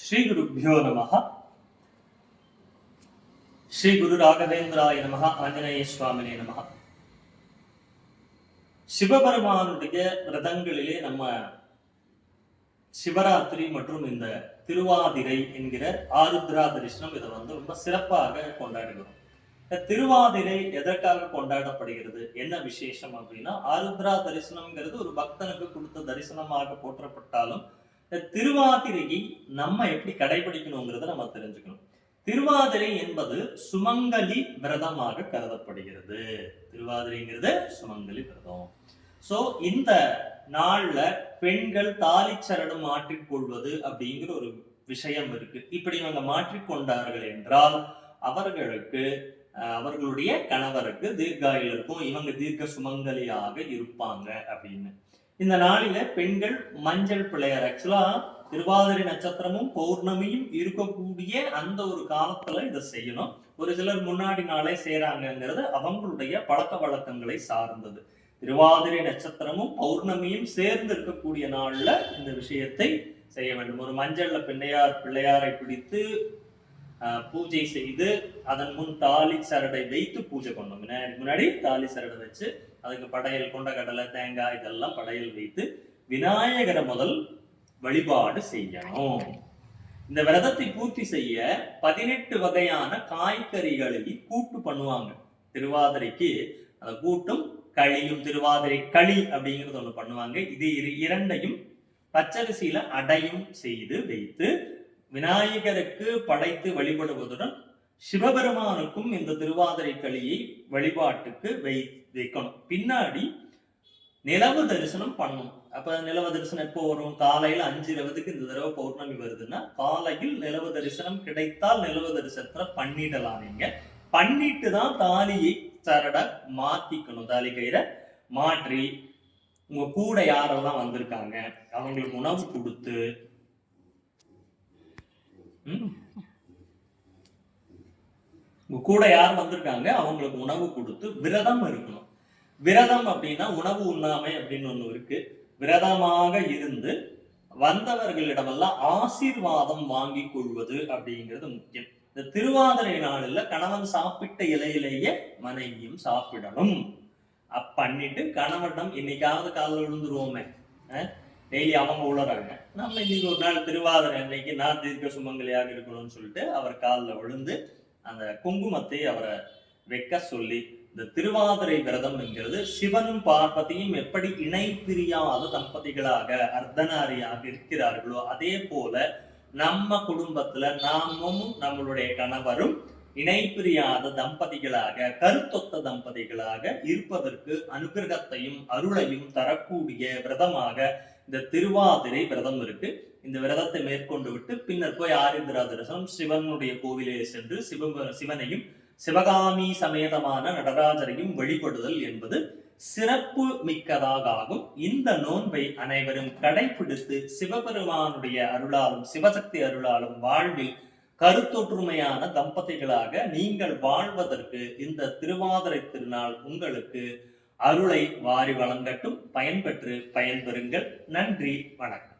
ஸ்ரீ குருப்பியோ நம ஸ்ரீ குரு ராகவேந்திராய நம ஆஞ்சநேய சுவாமினே நம சிவபெருமானுடைய விரதங்களிலே நம்ம சிவராத்திரி மற்றும் இந்த திருவாதிரை என்கிற ஆருத்ரா தரிசனம் இதை வந்து ரொம்ப சிறப்பாக கொண்டாடுகிறோம். இந்த திருவாதிரை எதற்காக கொண்டாடப்படுகிறது? என்ன விசேஷம் அப்படின்னா ஆருத்ரா தரிசனம்ங்கிறது ஒரு பக்தனுக்கு கொடுத்த தரிசனமாக போற்றப்பட்டாலும் இந்த திருவாதிரையை நம்ம எப்படி கடைபிடிக்கணுங்கிறத நம்ம தெரிஞ்சுக்கணும். திருவாதிரை என்பது சுமங்கலி விரதமாக கருதப்படுகிறது. திருவாதிரைங்கிறது சுமங்கலி விரதம். சோ இந்த நாள்ல பெண்கள் தாலி சரணம் மாற்றிக்கொள்வது அப்படிங்கிற ஒரு விஷயம் இருக்கு. இப்படி இவங்க மாற்றிக்கொண்டார்கள் என்றால் அவர்களுக்கு அவர்களுடைய கணவருக்கு தீர்காயில் இருக்கும். இவங்க தீர்க்க சுமங்கலியாக இருப்பாங்க அப்படின்னு. இந்த நாளில பெண்கள் மஞ்சள் பிள்ளையார். ஆக்சுவலா திருவாதிரை நட்சத்திரமும் பௌர்ணமியும் இருக்கக்கூடிய அந்த ஒரு காலத்துல இதை செய்யணும். ஒரு சிலர் முன்னாடி நாளே செய்யறாங்கிறது அவங்களுடைய பழக்க வழக்கங்களை சார்ந்தது. திருவாதிரை நட்சத்திரமும் பௌர்ணமியும் சேர்ந்து இருக்கக்கூடிய நாள்ல இந்த விஷயத்தை செய்ய வேண்டும். ஒரு மஞ்சள்ல பிள்ளையார் பிள்ளையாரை பிடித்து பூஜை செய்து அதன் முன் தாலி சரடை வைத்து பூஜை பண்ணணும். முன்னாடி தாலி சரடை வச்சு அதுக்கு படையல் கொண்டக்கடலை தேங்காய் இதெல்லாம் படையல் வைத்து விநாயகரை முதல் வழிபாடு செய்யணும். இந்த விரதத்தை பூர்த்தி செய்ய பதினெட்டு வகையான காய்கறிகளை கூட்டு பண்ணுவாங்க. திருவாதிரைக்கு அந்த கூட்டும் களியும் திருவாதிரை களி அப்படிங்கிறது ஒன்று பண்ணுவாங்க. இது இரு- இரண்டையும் பச்சரிசியில அடையும் செய்து வைத்து விநாயகருக்கு படைத்து வழிபடுவதுடன் சிவபெருமானுக்கும் இந்த திருவாதிரை களியை வழிபாட்டுக்கு வை வைக்கணும் பின்னாடி நிலவு தரிசனம் பண்ணணும். அப்ப நிலவு தரிசனம் எப்போ வரும்? காலையில அஞ்சு இருபதுக்கு இந்த தடவை பௌர்ணமி வருதுன்னா காலையில் நிலவு தரிசனம் கிடைத்தால் நிலவு தரிசனத்துல பண்ணிடலாம் நீங்க. பண்ணிட்டு தான் தாலியை சரட மாத்திக்கணும். தாலி கயிறை மாற்றி உங்க கூட யாரெல்லாம் வந்திருக்காங்க? அவங்களுக்கு உணவு கொடுத்து உங்க கூட யார் வந்திருக்காங்க அவங்களுக்கு உணவு கொடுத்து விரதம் இருக்கணும். விரதம் அப்படின்னா உணவு உண்ணாமை அப்படின்னு ஒன்று இருக்கு. விரதமாக இருந்து வந்தவர்களிடமெல்லாம் ஆசீர்வாதம் வாங்கி கொள்வது அப்படிங்கிறது முக்கியம். இந்த திருவாதிரை நாளில் கணவன் சாப்பிட்ட இலையிலேயே மனைவியும் சாப்பிடணும். அப் பண்ணிட்டு கணவனிடம் இன்னைக்காவது காலில் விழுந்துருவோமே. டெய்லி அவங்க உளறாங்க. நம்ம இன்னைக்கு ஒரு நாள் திருவாதிரை அன்னைக்கு நான் தீர்க்க சுமங்கலியாக இருக்கணும்னு சொல்லிட்டு அவர் காலில் விழுந்து அந்த குங்குமத்தை அவரை வைக்க சொல்லி இந்த திருவாதிரை விரதம் என்கிறது சிவனும் பார்வதியும் எப்படி இணை பிரியாத தம்பதிகளாக அர்த்தனாரியாக இருக்கிறார்களோ அதே போல நம்ம குடும்பத்துல நாமும் நம்மளுடைய கணவரும் இணை பிரியாத தம்பதிகளாக கருத்தொத்த தம்பதிகளாக இருப்பதற்கு அனுகிரகத்தையும் அருளையும் தரக்கூடிய விரதமாக இந்த திருவாதிரை விரதம் இருக்கு. இந்த விரதத்தை மேற்கொண்டு விட்டு பின்னர் போய் ஆரிந்திரா தரிசனம் சிவனுடைய கோவிலே சென்று சிவ சிவனையும் சிவகாமி சமேதமான நடராஜரையும் வழிபடுதல் என்பது சிறப்பு மிக்கதாக ஆகும். இந்த நோன்பை அனைவரும் கடைபிடித்து சிவபெருமானுடைய அருளாலும் சிவசக்தி அருளாலும் வாழ்வில் கருத்தொற்றுமையான தம்பதிகளாக நீங்கள் வாழ்வதற்கு இந்த திருவாதிரை திருநாள் உங்களுக்கு அருளை வாரி வழங்கட்டும். பயன்பெற்று பயன்பெறுங்கள். நன்றி. வணக்கம்.